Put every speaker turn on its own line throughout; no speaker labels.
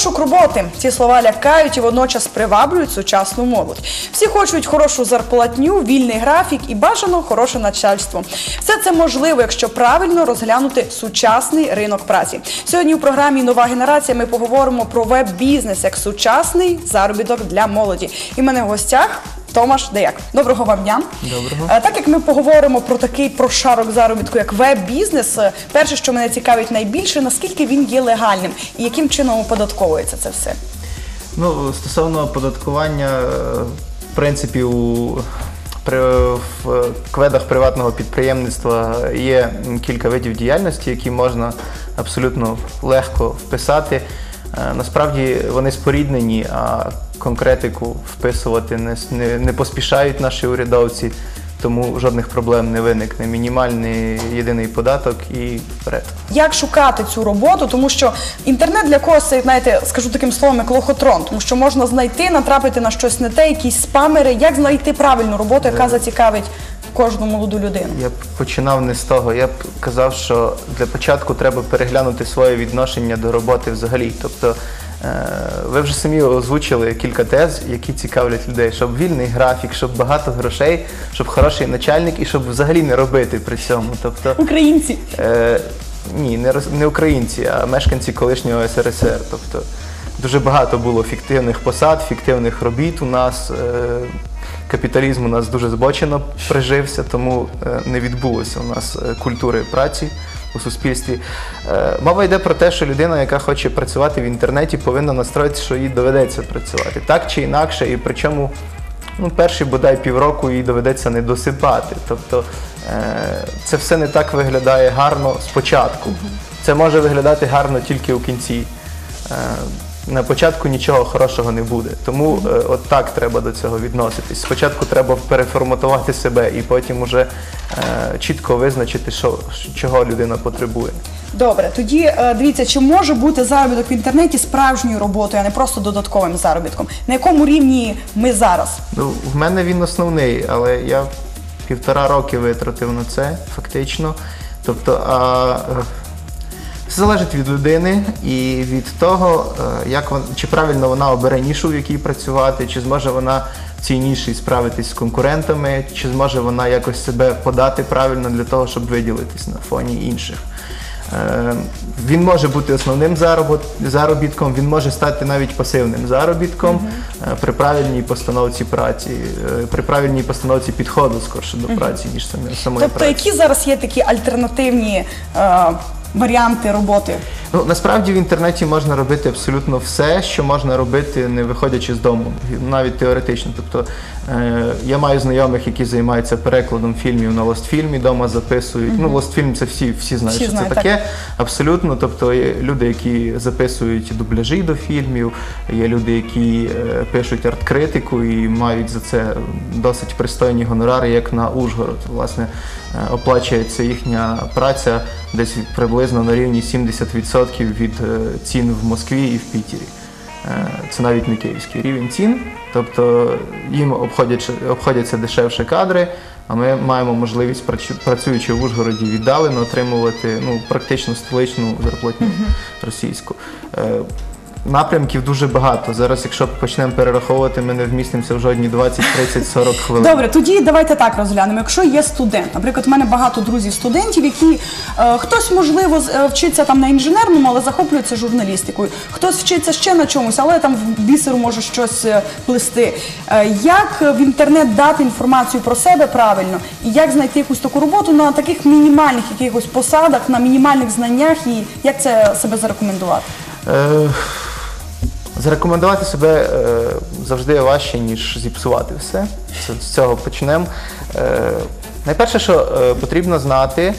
Пошук роботи. Ці слова лякають і водночас приваблюють сучасну молодь. Всі хочуть хорошу зарплатню, вільний графік і бажано хороше начальство. Все це можливо, якщо правильно розглянути сучасний ринок праці. Сьогодні у програмі Нова генерація ми поговоримо про веб-бізнес як сучасний заробіток для молоді. І мене в гостях. Томаш Деяк. Доброго вам дня.
Доброго.
Е, Так як ми поговоримо про такий прошарок заробітку, як веб-бізнес, е, перше, що мене цікавить найбільше, наскільки він є легальним і яким чином оподатковується це все.
Ну, стосовно оподаткування, е, в принципі, у в кведах приватного підприємництва є кілька видів діяльності, які можна абсолютно легко вписати. Насправді вони споріднені, а конкретику вписувати не, не, не поспішають наші урядовці, тому жодних проблем не виникне. Мінімальний єдиний податок і вперед.
Як шукати цю роботу? Тому що інтернет для когось, це, знаєте, скажу таким словом, як лохотрон, тому що можна знайти, натрапити на щось не те, якісь спамери. Як знайти правильну роботу, яка зацікавить кожну молоду людину?
Я б починав не з того. Я б казав, що для початку треба переглянути своє відношення до роботи взагалі. Тобто е, ви вже самі озвучили кілька тез, які цікавлять людей, щоб вільний графік, щоб багато грошей, щоб хороший начальник і щоб взагалі не робити при цьому. Тобто
Українці.
Е, ні, не, не українці, а мешканці колишнього СРСР. Тобто дуже багато було фіктивних посад, фіктивних робіт у нас. Е, капіталізм у нас дуже збочено прижився, тому е, не відбулося у нас е, культури праці у суспільстві. Е, мова йде про те, що людина, яка хоче працювати в інтернеті, повинна настроїтися, що їй доведеться працювати так чи інакше, і причому ну, перші бодай півроку їй доведеться не досипати. Тобто е, це все не так виглядає гарно спочатку. Це може виглядати гарно тільки у кінці. На початку нічого хорошого не буде. Тому е, от так треба до цього відноситись. Спочатку треба переформатувати себе і потім уже е, чітко визначити, що, чого людина потребує.
Добре, тоді е, дивіться, чи може бути заробіток в інтернеті справжньою роботою, а не просто додатковим заробітком? На якому рівні ми зараз?
Ну, в мене він основний, але я півтора роки витратив на це, фактично. Тобто, а, е, все залежить від людини і від того, е, як вон, чи правильно вона обере нішу, в якій працювати, чи зможе вона в цій ніші справитись з конкурентами, чи зможе вона якось себе подати правильно для того, щоб виділитись на фоні інших. Е, Він може бути основним заробітком, він може стати навіть пасивним заробітком е, при правильній постановці праці, при правильній постановці підходу скорше до праці, ніж самої
Тобто,
праці.
які зараз є такі альтернативні е, варіанти роботи?
Ну насправді в інтернеті можна робити абсолютно все, що можна робити, не виходячи з дому, навіть теоретично. Тобто е, я маю знайомих, які займаються перекладом фільмів на лостфільмі, вдома записують. Ну, лостфільм це всі, всі знають,
Всі
що
знають,
це таке. Абсолютно. Тобто є люди, які записують дубляжі до фільмів, є люди, які е, пишуть арт-критику і мають за це досить пристойні гонорари, як на Ужгород. Власне, оплачується їхня праця десь приблизно на рівні 70% від е, цін в Москві і в Пітері. Е, Це навіть не київський рівень цін. Тобто їм обходять, обходяться дешевші кадри, а ми маємо можливість, працю- працюючи в Ужгороді віддалено, отримувати ну, практично столичну зарплатню російську. Напрямків дуже багато. Зараз, якщо почнемо перераховувати, ми не вмістимося в жодні 20, 30, 40 хвилин.
Добре, тоді давайте так розглянемо. Якщо є студент, наприклад, у мене багато друзів студентів, які е, хтось можливо е, вчиться там на інженерному, але захоплюється журналістикою, хтось вчиться ще на чомусь, але там в бісеру може щось е, плести. Е, як в інтернет дати інформацію про себе правильно, і як знайти якусь таку роботу на таких мінімальних якихось посадах, на мінімальних знаннях, і як це себе зарекомендувати?
Е, Зарекомендувати себе е, завжди важче, ніж зіпсувати все. З цього почнемо. Е, найперше, що е, потрібно знати,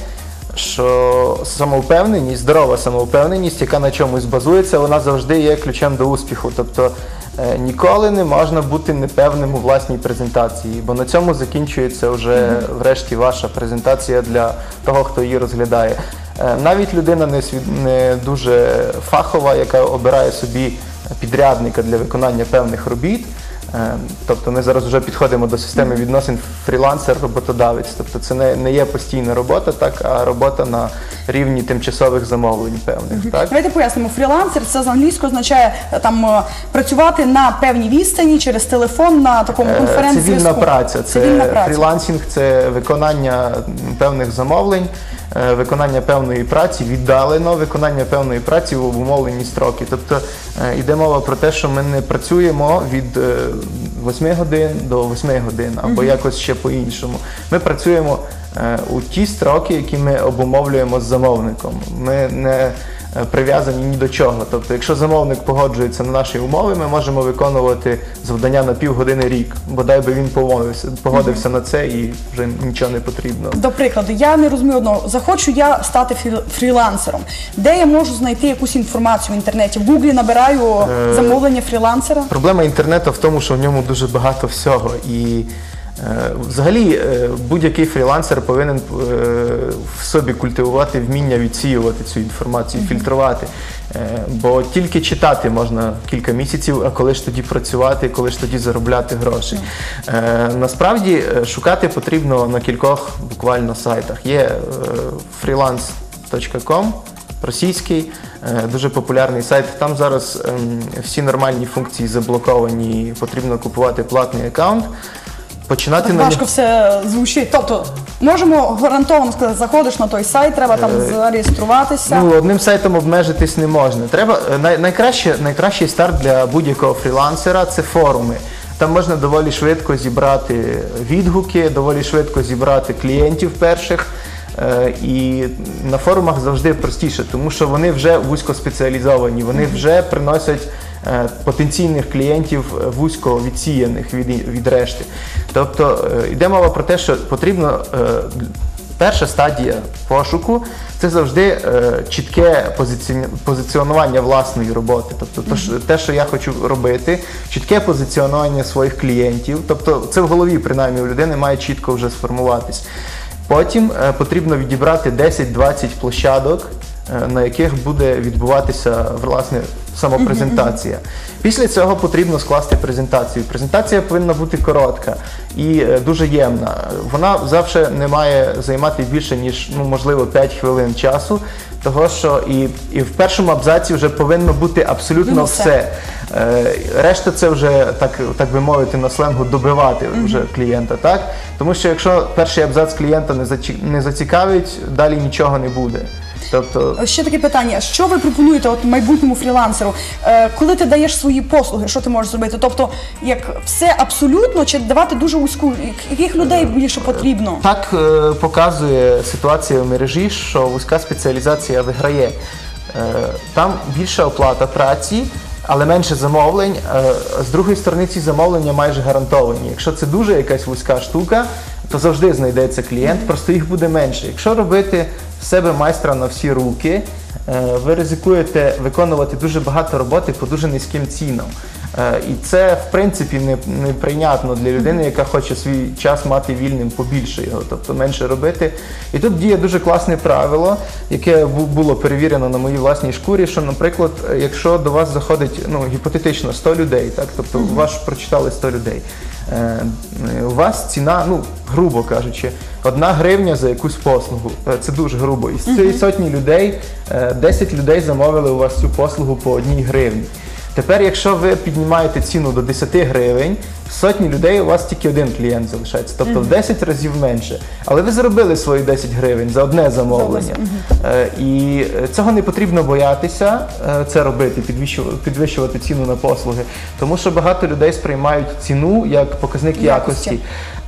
що самовпевненість, здорова самовпевненість, яка на чомусь базується, вона завжди є ключем до успіху. Тобто ніколи не можна бути непевним у власній презентації, бо на цьому закінчується вже врешті ваша презентація для того, хто її розглядає. Навіть людина не дуже фахова, яка обирає собі підрядника для виконання певних робіт, Е, Тобто ми зараз вже підходимо до системи відносин фрілансер-роботодавець. Тобто це не, не є постійна робота, так, а робота на рівні тимчасових замовлень певних. Так?
Давайте пояснимо. Фрілансер це з англійського означає е, там е, працювати на певній відстані через телефон на такому конференції.
Цивільна праця, це
Цивільна праця.
фрілансінг, це виконання певних замовлень, виконання певної праці, віддалено виконання певної праці в обумовлені строки. Тобто е, йде мова про те, що ми не працюємо від е, 8 годин до 8 годин або якось ще по-іншому. Ми працюємо е, у ті строки, які ми обумовлюємо з замовником. Ми не е, прив'язані ні до чого. Тобто, якщо замовник погоджується на наші умови, ми можемо виконувати завдання на півгодини рік. Бодай би він погодився, погодився на це і вже нічого не потрібно.
До прикладу, я не розумію одного. Захочу я стати фрі- фрілансером. Де я можу знайти якусь інформацію в інтернеті? В Гуглі набираю
Е,
замовлення фрілансера.
Проблема інтернету в тому, що в ньому дуже багато всього. І е, взагалі е, будь-який фрілансер повинен е, в собі культивувати вміння відсіювати цю інформацію, фільтрувати. Е, бо тільки читати можна кілька місяців, а коли ж тоді працювати, коли ж тоді заробляти гроші. Е, насправді е, шукати потрібно на кількох буквально сайтах. Є е, freelance.com, російський, е, дуже популярний сайт. Там зараз ем, всі нормальні функції заблоковані, потрібно купувати платний аккаунт. Починати
Так
на
важко все звучить. Тобто, можемо гарантовано сказати, заходиш на той сайт, треба там зареєструватися.
Ну, одним сайтом обмежитись не можна. Треба е, най, найкраще, найкращий старт для будь-якого фрілансера це форуми. Там можна доволі швидко зібрати відгуки, доволі швидко зібрати клієнтів перших. Е, І на форумах завжди простіше, тому що вони вже вузькоспеціалізовані, вони вже приносять е, потенційних клієнтів е, вузько відсіяних від, від решти. Тобто е, йде мова про те, що потрібно е, Перша стадія пошуку це завжди е, чітке позиціонування власної роботи. Тобто те, що я хочу робити, чітке позиціонування своїх клієнтів. Тобто це в голові, принаймні, у людини має чітко вже сформуватись. Потім е, потрібно відібрати 10-20 площадок, е, на яких буде відбуватися власне самопрезентація. Після цього потрібно скласти презентацію. Презентація повинна бути коротка і е, дуже ємна. Вона завжди не має займати більше ніж ну можливо 5 хвилин часу. Того що і, і в першому абзаці вже повинно бути абсолютно
Ну, все.
Е, Решта це вже так, так би мовити, на сленгу добивати вже клієнта, так? Тому що якщо перший абзац клієнта не зачі- не зацікавить, далі нічого не буде. Тобто
Ще таке питання: що ви пропонуєте от майбутньому фрілансеру? Е, коли ти даєш свої послуги, що ти можеш зробити? Тобто, як все абсолютно, чи давати дуже вузьку, яких людей більше потрібно?
Так е, показує ситуація в мережі, що вузька спеціалізація виграє. Е, там більша оплата праці, але менше замовлень. Е, з другої сторони, ці замовлення майже гарантовані. Якщо це дуже якась вузька штука, то завжди знайдеться клієнт, просто їх буде менше. Якщо робити з себе майстра на всі руки, е, ви ризикуєте виконувати дуже багато роботи по дуже низьким цінам. Е, І це в принципі неприйнятно для людини, яка хоче свій час мати вільним побільше його, тобто менше робити. І тут діє дуже класне правило, яке було перевірено на моїй власній шкурі. Що, наприклад, е, якщо до вас заходить ну гіпотетично 100 людей, так тобто вас прочитали 100 людей. е, У вас ціна, ну грубо кажучи, одна гривня за якусь послугу. Це дуже грубо. І з цієї сотні людей е, 10 людей замовили у вас цю послугу по одній гривні. Тепер, якщо ви піднімаєте ціну до 10 гривень, сотні людей у вас тільки один клієнт залишається, тобто в 10 разів менше. Але ви заробили свої 10 гривень за одне замовлення. Е, І е, цього не потрібно боятися е, це робити, підвищувати, підвищувати ціну на послуги, тому що багато людей сприймають ціну як показник
Якості.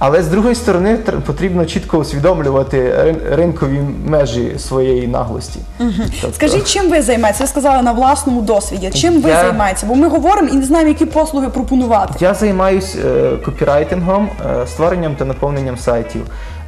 Але з другої сторони тр- потрібно чітко усвідомлювати рин- ринкові межі своєї наглості. Тобто-
Скажіть, чим ви займаєтеся? Ви сказали на власному досвіді. Чим ви
Я-
займаєтеся? Бо ми говоримо і не знаємо, які послуги пропонувати.
Я займаюся е, копірайтингом, е, створенням та наповненням сайтів.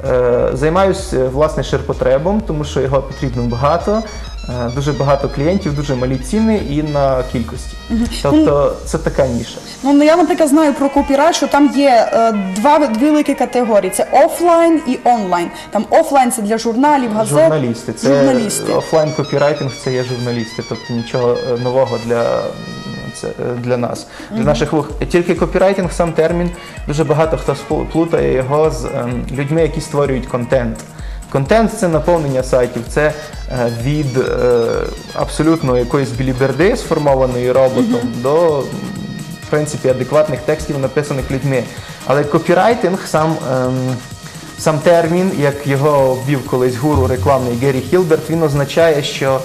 Е, займаюсь е, власне ширпотребом, тому що його потрібно багато. е, Дуже багато клієнтів, дуже малі ціни і на кількості. Тобто це така ніша.
Ну я, наприклад, знаю про копірайт, що там є два дві великі категорії: це офлайн і онлайн. Там офлайн це для журналів, газет.
Журналісти. Це
Журналісти.
офлайн копірайтинг це є журналісти, тобто нічого нового для це для нас, для наших вух. Тільки копірайтинг, сам термін, дуже багато хто плутає його з ем, людьми, які створюють контент. Контент це наповнення сайтів, це е, від е, абсолютно якоїсь біліберди, сформованої роботом, до в принципі адекватних текстів, написаних людьми. Але копірайтинг сам. ем, Сам термін, як його ввів колись гуру рекламний Геррі Хілберт, він означає, що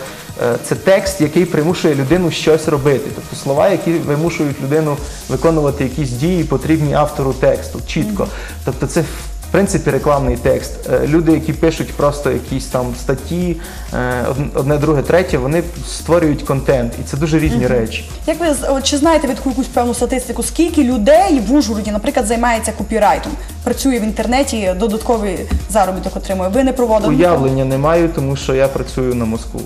це текст, який примушує людину щось робити. Тобто слова, які вимушують людину виконувати якісь дії, потрібні автору тексту, чітко. Тобто це в принципі рекламний текст. Е, Люди, які пишуть просто якісь там статті, е, одне, друге, третє, вони створюють контент, і це дуже різні речі.
Як ви чи знаєте від якусь певну статистику, скільки людей в Ужгороді, наприклад, займається копірайтом, працює в інтернеті, додатковий заробіток отримує? Ви не проводили?
Уявлення не маю, тому що я працюю на Москву.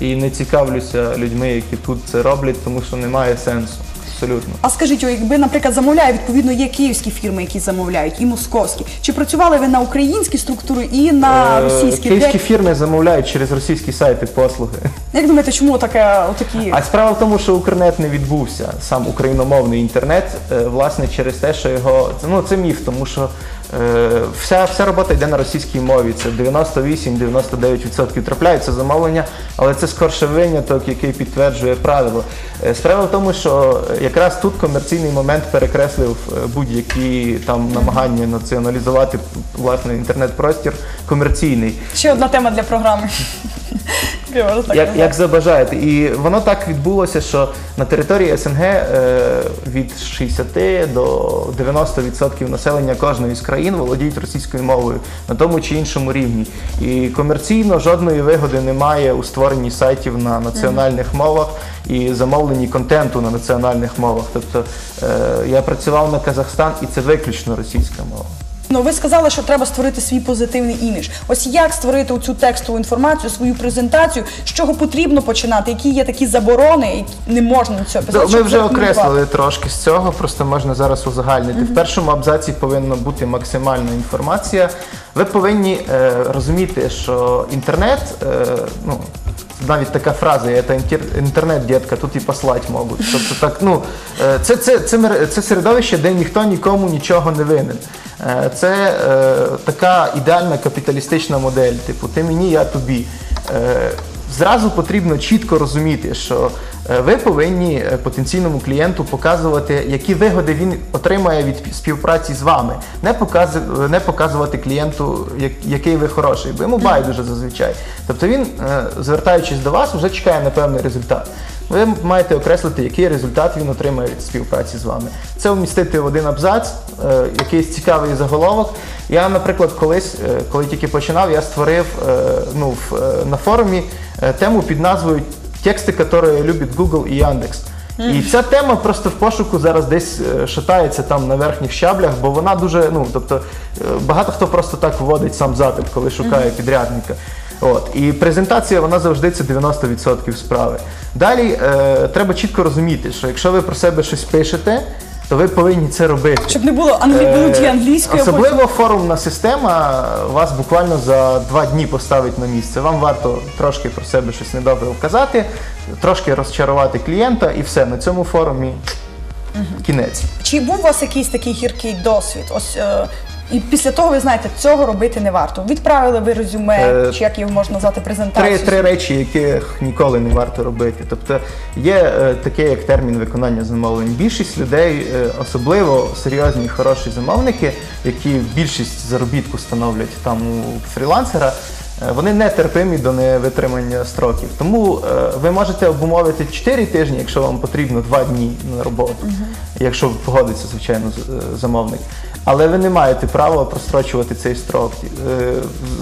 І не цікавлюся людьми, які тут це роблять, тому що немає сенсу. Абсолютно.
А скажіть, о, якби, наприклад, замовляє, відповідно, є київські фірми, які замовляють, і московські. Чи працювали ви на українські структури і на
Е,
російські?
Київські
Де-
фірми замовляють через російські сайти послуги.
Як думаєте, чому таке отакі?
А справа в тому, що Укрнет не відбувся, сам україномовний інтернет, е, власне, через те, що його ну це міф, тому що вся, вся робота йде на російській мові. Це 98-99% трапляються замовлення, але це скорше виняток, який підтверджує правило. Е, Справа в тому, що якраз тут комерційний момент перекреслив е, будь-які там намагання націоналізувати власне інтернет-простір комерційний.
Ще одна тема для програми.
Як, як забажаєте. І воно так відбулося, що на території СНГ е, від 60 до 90% населення кожної з країн володіють російською мовою на тому чи іншому рівні. І комерційно жодної вигоди немає у створенні сайтів на національних мовах і замовленні контенту на національних мовах. Тобто е, я працював на Казахстан, і це виключно російська мова.
Ну, ви сказали, що треба створити свій позитивний імідж. Ось як створити цю текстову інформацію, свою презентацію, з чого потрібно починати, які є такі заборони, які не можна на цього писати.
Ми вже окреслили трошки з цього, просто можна зараз узагальнити. В першому абзаці повинна бути максимальна інформація. Ви повинні е, розуміти, що інтернет, е, ну. Навіть така фраза, я інтернет, дітка, тут і послать можуть. Тобто так, ну, е, це, це, це, це середовище, де ніхто нікому нічого не винен. Е, Це е, така ідеальна капіталістична модель, типу, ти мені, я тобі. Е, Зразу потрібно чітко розуміти, що е, ви повинні е, потенційному клієнту показувати, які вигоди він отримає від співпраці з вами. Не, показу- не показувати клієнту, який ви хороший, бо йому байдуже зазвичай. Тобто він, е, звертаючись до вас, вже чекає на певний результат. Ви маєте окреслити, який результат він отримає від співпраці з вами. Це вмістити в один абзац, е, якийсь цікавий заголовок. Я, наприклад, колись, е, коли тільки починав, я створив е, ну, в, е, на форумі е, тему під назвою Тексти, які люблять Google і Яндекс. І ця тема просто в пошуку зараз десь е, шатається там на верхніх щаблях, бо вона дуже, ну тобто е, багато хто просто так вводить сам запит, коли шукає підрядника. От. І презентація вона завжди це 90% справи. Далі е, треба чітко розуміти, що якщо ви про себе щось пишете, то ви повинні це робити.
Щоб не було англі...
Е,
англійської. а потім-
Особливо форумна система вас буквально за два дні поставить на місце. Вам варто трошки про себе щось недобре вказати, трошки розчарувати клієнта і все. На цьому форумі кінець.
Чи був у вас якийсь такий гіркий досвід? Ось е, і після того ви знаєте, цього робити не варто. Відправили ви резюме,
Е,
чи як його можна назвати презентацію?
три речі, яких ніколи не варто робити. Тобто є е, таке, як термін виконання замовлень. Більшість людей, е, особливо серйозні хороші замовники, які більшість заробітку становлять там у фрілансера. е, Вони не терпимі до невитримання строків. Тому е, ви можете обумовити 4 тижні, якщо вам потрібно 2 дні на роботу, якщо погодиться, звичайно, з- е, замовник. Але ви не маєте права прострочувати цей строк. Е,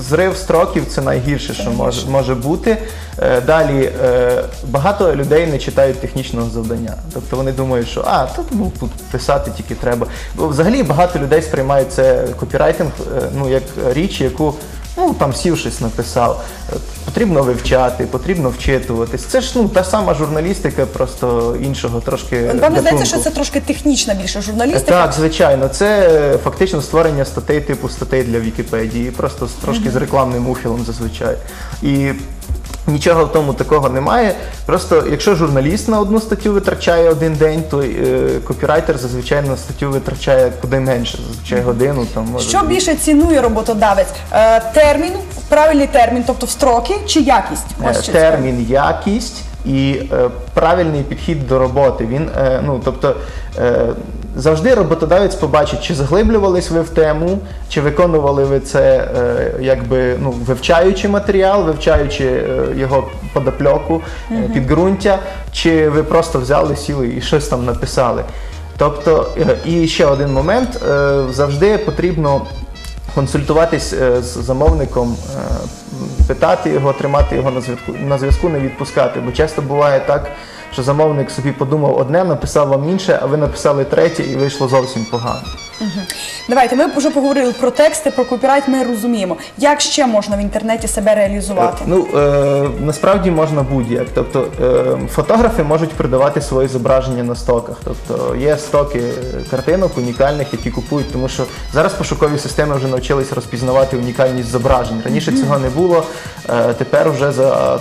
Зрив строків це найгірше, що може, може бути. Е, Далі е, багато людей не читають технічного завдання. Тобто вони думають, що а, тут, ну, тут писати тільки треба. Бо взагалі багато людей сприймають це копірайтинг ну, як річ, яку ну, там сів щось написав. Потрібно вивчати, потрібно вчитуватись. Це ж ну, та сама журналістика, просто іншого трошки.
Вам не здається, що це трошки технічна більше журналістика?
Так, звичайно, це фактично створення статей типу статей для Вікіпедії, просто трошки з рекламним уфілом зазвичай. І Нічого в тому такого немає. Просто якщо журналіст на одну статтю витрачає один день, то е, копірайтер зазвичай на статтю витрачає куди менше, зазвичай годину. Там, може,
Що більше цінує роботодавець? Е, термін, правильний термін, тобто в строки чи якість?
Е,
Ось що
термін, якість і е, правильний підхід до роботи. Він, е, ну, тобто, е, завжди роботодавець побачить, чи заглиблювались ви в тему, чи виконували ви це, е, якби, ну, вивчаючи матеріал, вивчаючи е, його подопльоку, е, підґрунтя, чи ви просто взяли, сіли і щось там написали. Тобто, і ще один момент, завжди потрібно консультуватись з замовником, питати його, тримати його на зв'язку, на зв'язку, не відпускати. Бо часто буває так, що замовник собі подумав одне, написав вам інше, а ви написали третє і вийшло зовсім погано.
Давайте ми вже поговорили про тексти, про копірайт. Ми розуміємо, як ще можна в інтернеті себе реалізувати.
Ну е, насправді можна будь-як. Тобто е, фотографи можуть продавати свої зображення на стоках. Тобто є стоки е, картинок унікальних, які купують, тому що зараз пошукові системи вже навчились розпізнавати унікальність зображень. Раніше цього не було. Е, тепер вже за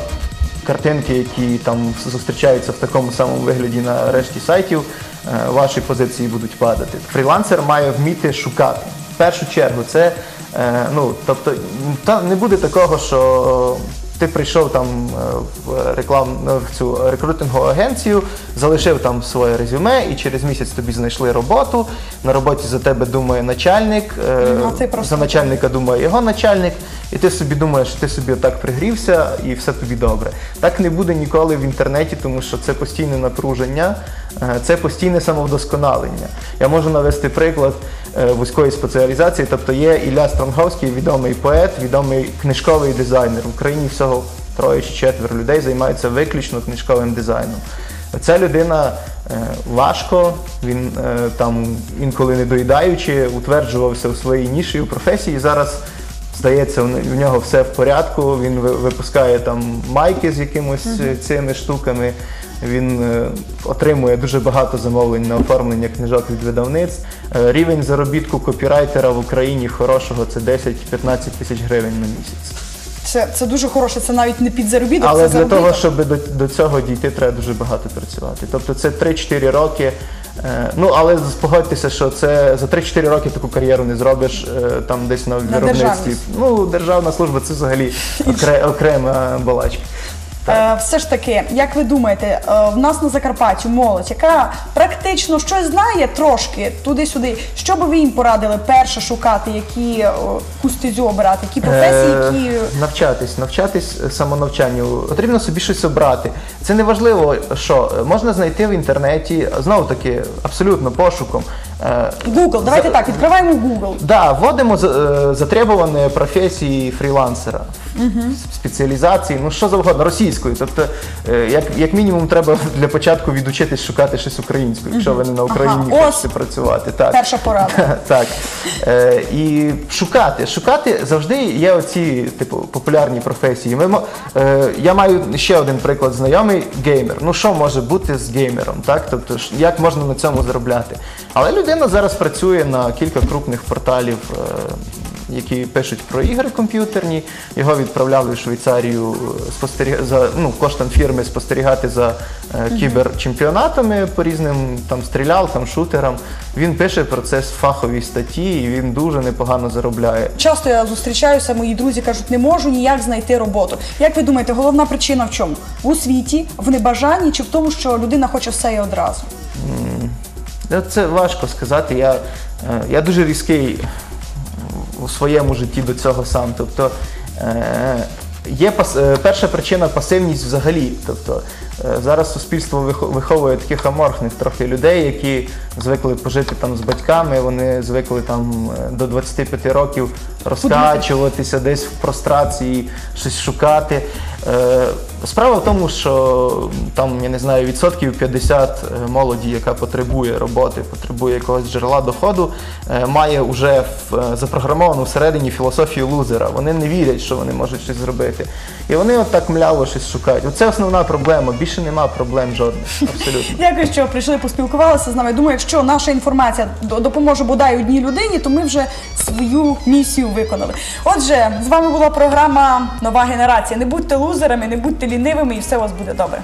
картинки, які там зустрічаються в такому самому вигляді на решті сайтів, е, ваші позиції будуть падати. Фрілансер має вміти шукати. В першу чергу, це е, ну, тобто, м, та не буде такого, що ти прийшов там е, в реклам в цю рекрутингову агенцію, залишив там своє резюме, і через місяць тобі знайшли роботу. На роботі за тебе думає начальник,
Ну,
за начальника думає його начальник, і ти собі думаєш, що ти собі отак пригрівся і все тобі добре. Так не буде ніколи в інтернеті, тому що це постійне напруження, е, це постійне самовдосконалення. Я можу навести приклад е, вузької спеціалізації. Тобто є Ілля Стронговський, відомий поет, відомий книжковий дизайнер. В Україні всього троє чи четверо людей займаються виключно книжковим дизайном. Ця людина е, важко, він там інколи не доїдаючи, утверджувався у своїй ніші у професії. Зараз здається, в нього все в порядку. Він випускає там майки з якимось е, цими штуками. Він е, отримує дуже багато замовлень на оформлення книжок від видавництв. Е, Рівень заробітку копірайтера в Україні хорошого це 10-15 тисяч гривень на місяць.
Це, це дуже хороше, це навіть не підзаробіток,
Але
це
для
заробіток.
того, щоб до, до цього дійти, треба дуже багато працювати. Тобто це 3-4 роки. Е, ну, але спогодьтеся, що це за 3-4 роки таку кар'єру не зробиш е, там десь на виробництві.
державність.
Ну, державна служба це взагалі окре, окрема балачка.
Е, все ж таки, як ви думаєте, е, в нас на Закарпатті молодь, яка практично щось знає трошки туди-сюди, що би ви їм порадили перше шукати, які е, яку обирати, які професії,
Е,
які
Навчатись, навчатись самонавчанню. Потрібно собі щось обрати. Це не важливо, що можна знайти в інтернеті, знову таки, абсолютно пошуком.
Google, давайте
за-
так, відкриваємо Google.
Да, вводимо е, затребувані професії фрілансера, спеціалізації, ну що завгодно, російською. Тобто, е, як, як мінімум, треба для початку відучитись шукати щось українською, якщо ви не на Україні
Ага,
хочете працювати. Так.
Перша порада.
Так. Е, і шукати. Шукати завжди є оці типу, популярні професії. Ми, е, я маю ще один приклад знайомий геймер. Ну що може бути з геймером? Так? Тобто, як можна на цьому заробляти? Але людина зараз працює на кілька крупних порталів. Е, які пишуть про ігри комп'ютерні, його відправляли в Швейцарію е, за ну, коштом фірми спостерігати за е, кіберчемпіонатами по різним там стрілялкам, шутерам. Він пише про це з фаховій статті, і він дуже непогано заробляє.
Часто я зустрічаюся, мої друзі кажуть, не можу ніяк знайти роботу. Як ви думаєте, головна причина в чому? В освіті, в небажанні чи в тому, що людина хоче все і одразу?
Це важко сказати. Я, е, я дуже різкий у своєму житті до цього сам. Тобто е, є пас, е, перша причина пасивність взагалі. Тобто зараз суспільство виховує таких аморфних трохи людей, які звикли пожити там з батьками, вони звикли там до 25 років розкачуватися десь в прострації, щось шукати. Е, Справа в тому, що там, я не знаю, відсотків 50 молоді, яка потребує роботи, потребує якогось джерела доходу, е, має вже е, запрограмовану всередині філософію лузера. Вони не вірять, що вони можуть щось зробити. І вони от так мляво щось шукають. Оце основна проблема. Більше нема проблем жодних. Абсолютно.
Дякую, що прийшли, поспілкувалися з нами. Думаю, якщо наша інформація допоможе бодай одній людині, то ми вже свою місію виконали. Отже, з вами була програма Нова генерація. Не будьте лузерами, не будьте лінивими, годиневаме и се вас буде добро.